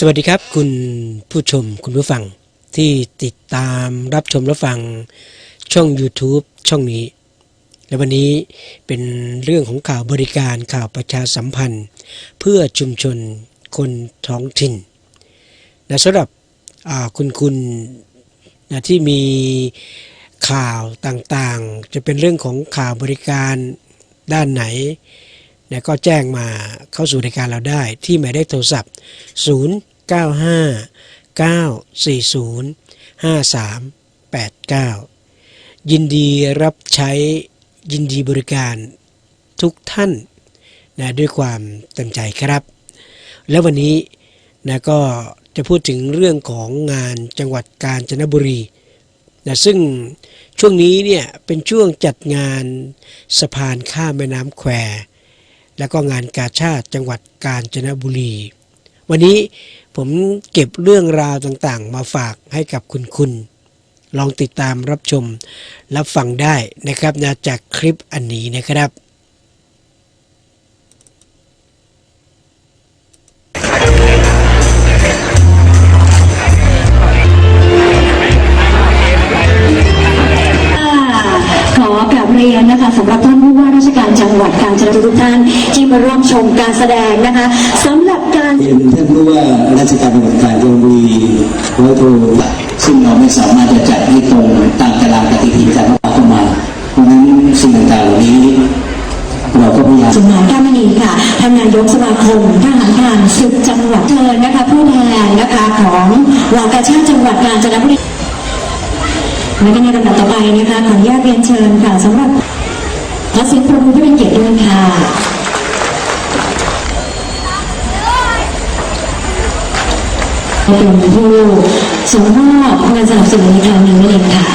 สวัสดีครับ คุณผู้ชมคุณผู้ฟังที่ติดตามรับชมรับฟังช่อง YouTube ช่องนี้ และวันนี้เป็นเรื่องของข่าวบริการข่าวประชาสัมพันธ์ เพื่อชุมชนคนท้องถิ่นนะสำหรับคุณคุณนะที่มีข่าวต่างๆ จะเป็นเรื่องของข่าวบริการด้านไหน นะก็แจ้งมาเข้าสู่รายการเราได้ที่หมายเลขโทรศัพท์ 095 940 5389 ยินดีรับใช้ยินดีบริการทุกท่านนะด้วยความเต็มใจครับ และวันนี้นะก็จะพูดถึงเรื่องของงานจังหวัดกาญจนบุรีนะซึ่งช่วงนี้เนี่ยเป็นช่วงจัดงานสะพานข้ามแม่น้ำแคว และก็งานกาชาติจังหวัดกาญจนบุรี วันนี้ผมเก็บเรื่องราวต่างๆ มาฝากให้กับคุณคุณลองติดตามรับชมรับฟังได้นะครับนะจากคลิปอันนี้นะครับ เรียนนะคะสำหรับท่านผู้ว่าราชการจังหวัดกาญจนบุรีทุกท่านที่มาร่วมชมการแสดงนะคะสำหรับการเรียนท่านผู้ว่าราชการจังหวัดกาญจนบุรีร้อยโทซึ่งเราไม่สามารถจะจัดให้ตรงตามตารางปฏิทินการระบาดเข้ามาเพราะฉะนั้นสิ่งต่างๆเหล่านี้เราก็พยายามสมานแก้วมณีค่ะท่านนายกสมาคมทหารผ่านศึกจังหวัดเชิญนะคะผู้แทนนะคะของเหล่ากาชาติจังหวัดกาญจนบุรี และก็ในลำดับต่อไปนะคะขออนุญาตเรียนเชิญค่ะสำหรับขอเสียงปรบมือให้เป็นเกียรติด้วยค่ะเป็นผู้ส่งมอบเงินสนับสนุนในครั้งนี้นั่นเองค่ะ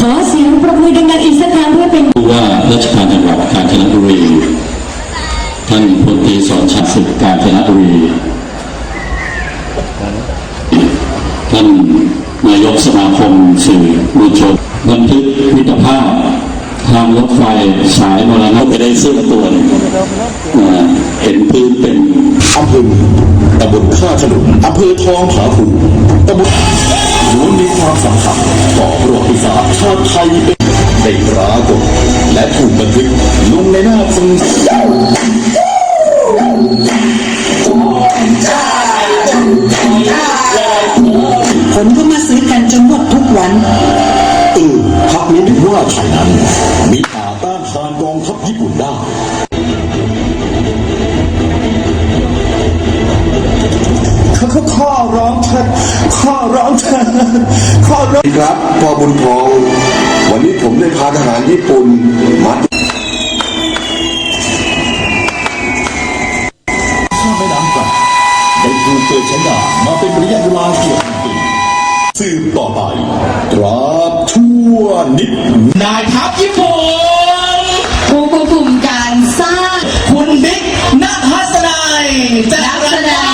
ขอเสียงปรบมือดังๆอีกสักครั้งเพื่อเป็นผู้ว่าราชการจังหวัดกาญจนบุรีท่านพลตรีสอนชัดศึกกาญจนบุรีท่าน นายกสมาคมสื่อมวลชนบันทึกมิตรภาพ ทางรถไฟสายมรณะไปได้เสื้อตัวเห็นพื้นเป็นอำเภอตำบลท่าฉลุงอำเภอทองผาภูตำบลล้วนมีความสำคัญต่อประวัติศาสตร์ชาติไทยเป็นได้ปรากฏและถูกบันทึกลงในหน้าฟังผ นจนหมดทุกวันเออพักนี้ถึงว่าไทยนั้นมีอาจต้านทานกองทัพญี่ปุ่นได้เขาเขาข้อร้องเธอข้อร้องเธอข้อร้องครับพ่อบุญทอง วันนี้ผมได้พาทหารญี่ปุ่นมาข้ามแม่น้ำกลางได้ถูกเปิดใช้งานมาเป็นระยะเวลาเกือบหนึ่งปีสืบ ต่อไป ตราบชั่วนิดนายทัพญี่ปุ่นผู้ควบคุมการสร้างคุณบิ๊กนักฮัสนายจะนักแสดง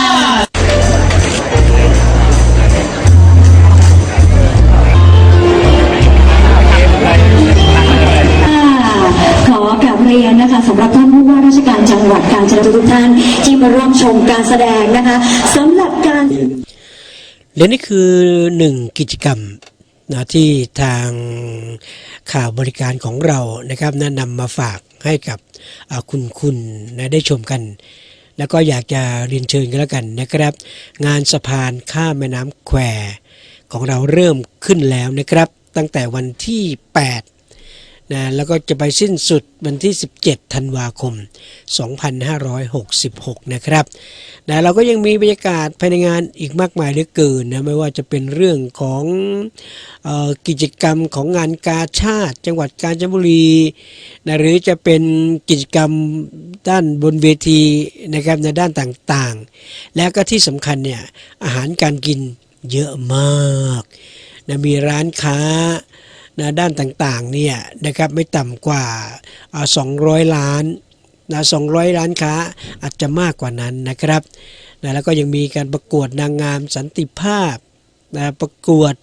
ขอกราบเรียนนะคะสำหรับท่านผู้ว่าราชการจังหวัดกาญจนบุรีทุกท่านที่มาร่วมชมการแสดงนะคะสำหรับการ และนี่คือหนึ่งกิจกรรมนะที่ทางข่าวบริการของเรานะครับนะนำมาฝากให้กับคุณคุณนะได้ชมกัน แล้วก็อยากจะเรียนเชิญกันแล้วกันนะครับ งานสะพานข้ามแม่น้ำแควของเราเริ่มขึ้นแล้วนะครับ ตั้งแต่วันที่ 8 นะแล้วก็จะไปสิ้นสุดวันที่ 17 ธันวาคม 2566 นะครับนะเราก็ยังมีบรรยากาศภายในงานอีกมากมายเหลือเกินนะไม่ว่าจะเป็นเรื่องของออกิจกรรมของงานกาชาติ จังหวัดกาญจนบุรีนะหรือจะเป็นกิจกรรมด้านบนเวทีนะครับในด้านต่างๆ แล้วก็ที่สำคัญเนี่ยอาหารการกินเยอะมากนะมีร้านค้า นะด้านต่างๆเนี่ยนะครับไม่ต่ำกว่าอ่า 200 ล้านนะ200 ล้านค้าอาจจะมากกว่านั้นนะครับนะแล้วก็ยังมีการประกวดนางงามสันติภาพนะประกวด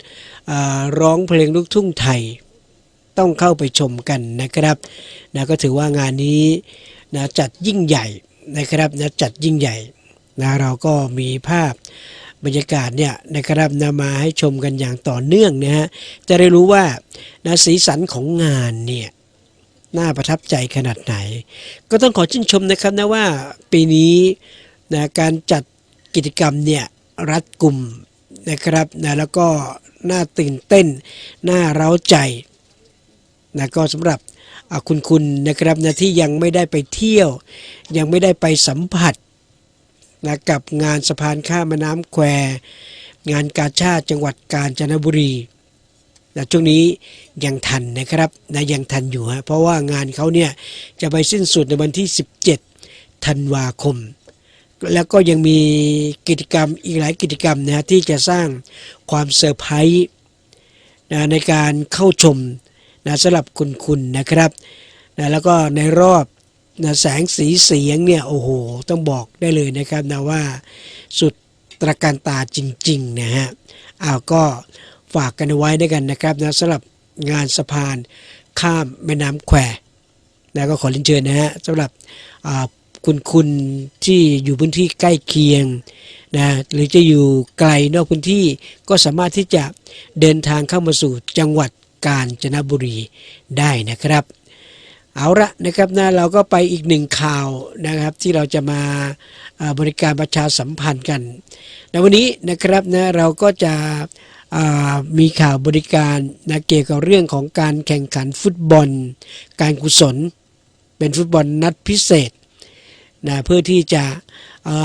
ร้องเพลงลูกทุ่งไทยต้องเข้าไปชมกันนะครับนะก็ถือว่างานนี้นะจัดยิ่งใหญ่นะครับนะจัดยิ่งใหญ่นะเราก็มีภาพ บรรยากาศเนี่ยนะครับนำมาให้ชมกันอย่างต่อเนื่องนะฮะจะได้รู้ว่านะสีสันของงานเนี่ยน่าประทับใจขนาดไหน ก็ต้องขอชื่นชมนะครับนะว่าปีนี้นะการจัดกิจกรรมเนี่ยรัดกลุ่มนะครับนะแล้วก็น่าตื่นเต้น น่าเร้าใจนะก็สำหรับคุณคุณนะครับนะที่ยังไม่ได้ไปเที่ยว ยังไม่ได้ไปสัมผัส นะกับงานสะพานข้ามแม่น้ำแคว งานกาชาติจังหวัดกาญจนบุรีนะช่วงนี้ยังทันนะครับนะยังทันอยู่ฮะเพราะว่างานเขาเนี่ยจะไปสิ้นสุดในวันที่ 17 ธันวาคม แล้วก็ยังมีกิจกรรมอีกหลายกิจกรรมนะที่จะสร้างความเซอร์ไพรส์นะในการเข้าชมนะสำหรับคุณคุณนะครับนะแล้วก็ในรอบ นะแสงสีเสียงเนี่ยโอ้โหต้องบอกได้เลยนะครับนะว่าสุดตระการตาจริง ๆ นะฮะอ้าวก็ฝากกันไว้ด้วยกันนะครับนะสำหรับงานสะพานข้ามแม่น้ำแควนะก็ขอเรียนเชิญนะฮะสำหรับคุณคุณที่อยู่พื้นที่ใกล้เคียงนะหรือจะอยู่ไกลนอกพื้นที่ก็สามารถที่จะเดินทางเข้ามาสู่จังหวัดกาญจนบุรีได้นะครับ เอาละนะครับนะเราก็ไปอีกหนึ่งข่าวนะครับ ที่เราจะมาบริการประชาสัมพันธ์กันในวันนี้นะครับนะเราก็จะมีข่าวบริการนะเกี่ยวกับเรื่องของการแข่งขันฟุตบอล การกุศล เป็นฟุตบอลนัดพิเศษนะเพื่อที่จะ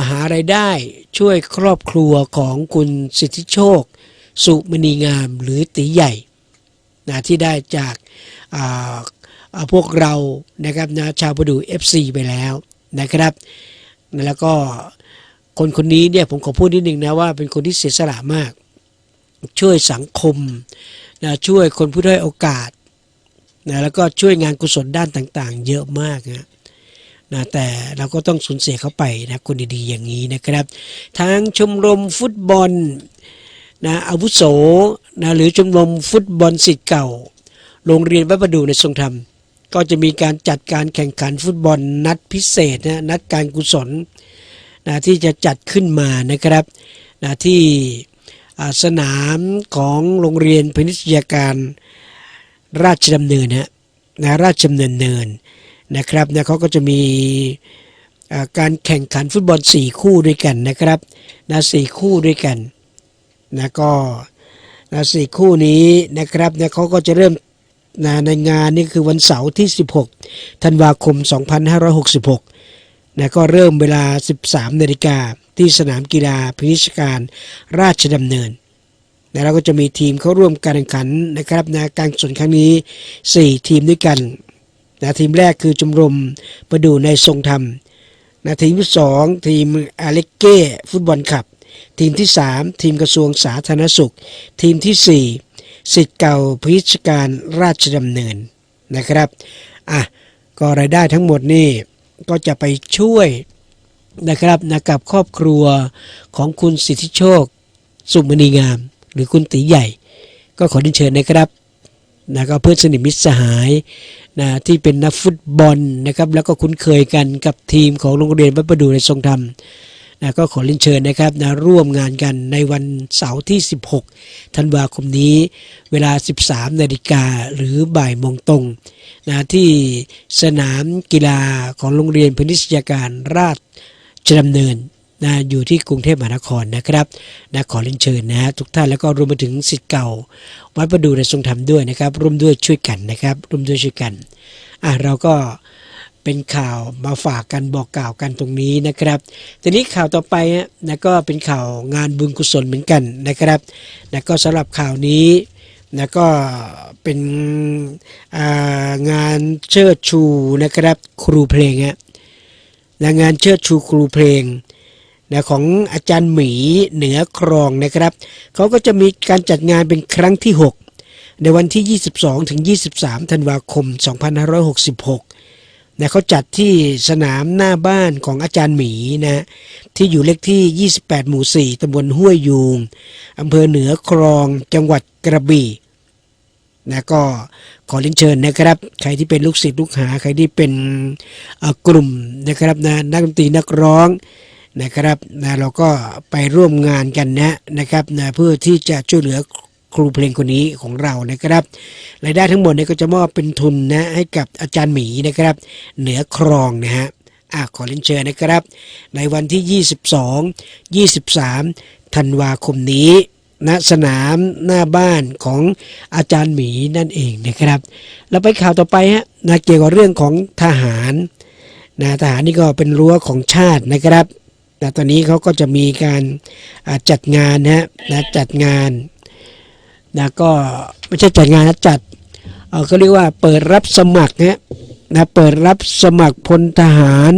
หาไรายได้ช่วยครอบครัวของคุณสิทธิโชค สุมณีงามหรือตีใหญ่นะที่ได้จาก พวกเรานะครับนะชาวประดู FC ไปแล้วนะครับ แล้วก็คนคนนี้เนี่ยผมขอพูดนิดนึงนะว่าเป็นคนที่เสียสละมาก ช่วยสังคมนะช่วยคนผู้ด้อยโอกาสนะแล้วก็ช่วยงานกุศลด้านต่างๆ เยอะมากนะนะแต่เราก็ต้องสูญเสียเขาไปนะคนดีๆอย่างนี้นะครับ ทั้งชมรมฟุตบอลนะอาวุโสนะหรือชมรมฟุตบอลสิทธิ์เก่า โรงเรียนวัดประดูในทรงธรรม ก็จะมีการจัดการแข่งขันฟุตบอลนัดพิเศษนะนัดการกุศลนะที่จะจัดขึ้นมานะครับนะที่สนามของโรงเรียนพนิชยาการราชดำเนินนะนะราชดำเนินเนินนะครับนะเขาก็จะมีการแข่งขันฟุตบอล 4 คู่ด้วยกันนะครับนะสคู่ด้วยกันนะก็นะสี่คู่นี้นะครับนะเขาก็จะเริ่ม นะในงานนี่คือวันเสาร์ที่ 16 ธันวาคม 2566นะก็เริ่มเวลา 13นาฬิกาที่สนามกีฬาพินิชการราชดำเนินนะแล้วก็จะมีทีมเข้าร่วมการแข่งขันนะครับนะการส่วนครั้งนี้ 4 ทีมด้วยกันนะทีมแรกคือชมรมประดูในทรงธรรมนะทีมที่ 2 ทีมอาเล็กเก้ฟุตบอลคลับ ทีมที่ 3 ทีมกระทรวงสาธารณสุข ทีมทีสี่4 สิทธิ์เก่าพิชการราชดำเนินนะครับอะก็รายได้ทั้งหมดนี่ก็จะไปช่วยนะครับนะกับครอบครัวของคุณสิทธิโชค สุมณีงาม หรือคุณตีใหญ่ ก็ขอเรียนเชิญนะครับนะก็เพื่อนสนิทมิตรสหายนะที่เป็นนักฟุตบอลนะครับแล้วก็คุ้นเคยกันกับทีมของโรงเรียนวัดประดูในทรงธรรม นะก็ขอเรียนเชิญนะครับนะร่วมงานกันในวันเสาร์ที่ 16 ธันวาคมนี้ เวลา 13 นาฬิกาหรือบ่ายโมงตรงนะที่สนามกีฬาของโรงเรียนพนิชยาการราชดำเนินนะอยู่ที่กรุงเทพมหานครนะครับนะขอเรียนเชิญนะฮะทุกท่านแล้วก็รวมไปถึงสิทธิ์เก่า วัดประดูในทรงธรรมด้วยนะครับ ร่วมด้วยช่วยกันนะครับ ร่วมด้วยช่วยกันอะเราก็ เป็นข่าวมาฝากกันบอกกล่าวกันตรงนี้นะครับทีนี้ข่าวต่อไปนะก็เป็นข่าวงานบุญกุศลเหมือนกันนะครับนะก็สำหรับข่าวนี้นะก็เป็นงานเชิดชูนะครับครูเพลงฮะนะงานเชิดชูครูเพลงนะของอาจารย์หมีเหนือครองนะครับเขาก็จะมีการจัดงานเป็นครั้งที่ 6 ในวันที่ 22 ถึง 23 ธันวาคม 2566 นะเขาจัดที่สนามหน้าบ้านของอาจารย์หมีนะที่อยู่เลขที่ 28 หมู่ 4ตำบลห้วยยูงอำเภอเหนือครองจังหวัดกระบี่นะก็ขอเรียนเชิญนะครับ ใครที่เป็นลูกศิษย์ลูกหา ใครที่เป็นกลุ่มนะครับนะนักดนตรีนักร้องนะครับนะเราก็ไปร่วมงานกันนะนะครับนะเพื่อที่จะช่วยเหลือ ครูเพลงคนนี้ของเรานะครับรายได้ทั้งหมดเนี่ยก็จะมอบเป็นทุนนะให้กับอาจารย์หมีนะครับ เหนือครองนะฮะอะขอเรียนเชิญนะครับ ในวันที่ 22 23ธันวาคมนี้ณสนามหน้าบ้านของอาจารย์หมีนั่นเองนะครับ เราไปข่าวต่อไปฮะนะเกี่ยวกับเรื่องของทหารนะทหารนี่ก็เป็นรั้วของชาตินะครับนะตอนนี้เขาก็จะมีการจัดงานนะฮะนะจัดงาน นะก็ไม่ใช่จัดงานนะจัดเขาเรียกว่าเปิดรับสมัครนะนะเปิดรับสมัครพลทหาร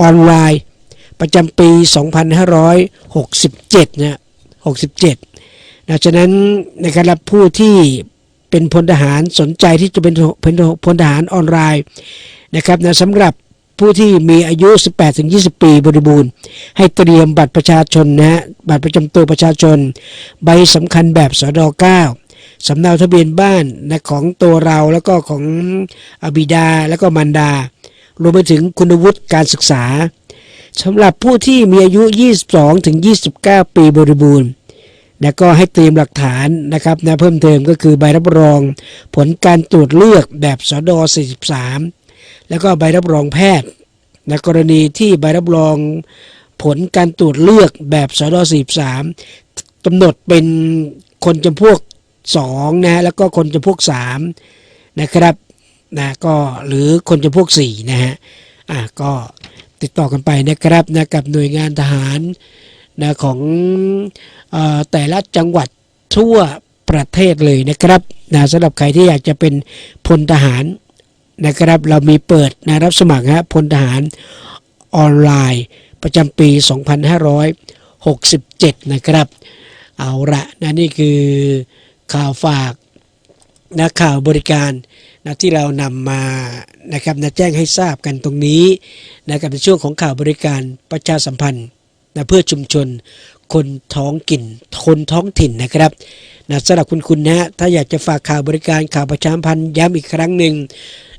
ออนไลน์ ประจำปี 2567นะ67นะฉะนั้นในการรับผู้ที่เป็นพลทหารสนใจที่จะเป็นเป็นพลทหารออนไลน์นะครับนะสำหรับ ผู้ที่มีอายุ 18-20 ปีบริบูรณ์ ให้เตรียมบัตรประชาชนนะฮะบัตรประจำตัวประชาชน ใบสำคัญแบบสด9สำเนาทะเบียนบ้านนะของตัวเราแล้วก็ของอบิดาแล้วก็มารดา รวมไปถึงคุณวุฒิการศึกษาสำหรับผู้ที่มีอายุ 22 ถึง 29 ปีบริบูรณ์นะก็ให้เตรียมหลักฐานนะครับนะเพิ่มเติมก็คือใบรับรอง ผลการตรวจเลือกแบบสด43 แล้วก็ใบรับรองแพทย์ในกรณีที่ใบรับรองผลการตรวจเลือกแบบสด43กำหนดเป็นคนจำพวก2นะแล้วก็คนจำพวก3นะครับนะก็หรือคนจำพวก4นะฮะอะก็ติดต่อกันไปนะครับนะกับหน่วยงานทหารนะของออแต่ละจังหวัดทั่วประเทศเลยนะครับนะสำหรับใครที่อยากจะเป็นพลทหาร นะครับ เรามีเปิดนะรับสมัครฮะพลทหารออนไลน์ ประจำปี 2567 นะครับ เอาละนะนี่คือข่าวฝากนะข่าวบริการนะที่เรานำมานะครับนะแจ้งให้ทราบกันตรงนี้นะครับในช่วงของข่าวบริการประชาสัมพันธ์นะเพื่อชุมชนคนท้องถิ่นคนท้องถิ่นนะครับนะสำหรับคุณคุณนะถ้าอยากจะฝากข่าวบริการข่าวประชาสัมพันธ์ย้ำอีกครั้งหนึ่ง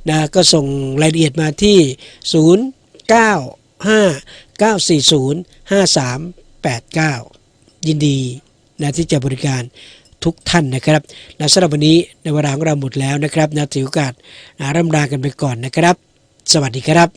นะก็ส่งรายละเอียดมาที่ 0 9 5 9 4 0 5 3 8 9 ยินดีนะที่จะบริการทุกท่านนะครับนะสำหรับวันนี้ในเวลาของเราหมดแล้วนะครับนะถือโอกาสนะร่ำลากันไปก่อนนะครับ สวัสดีครับ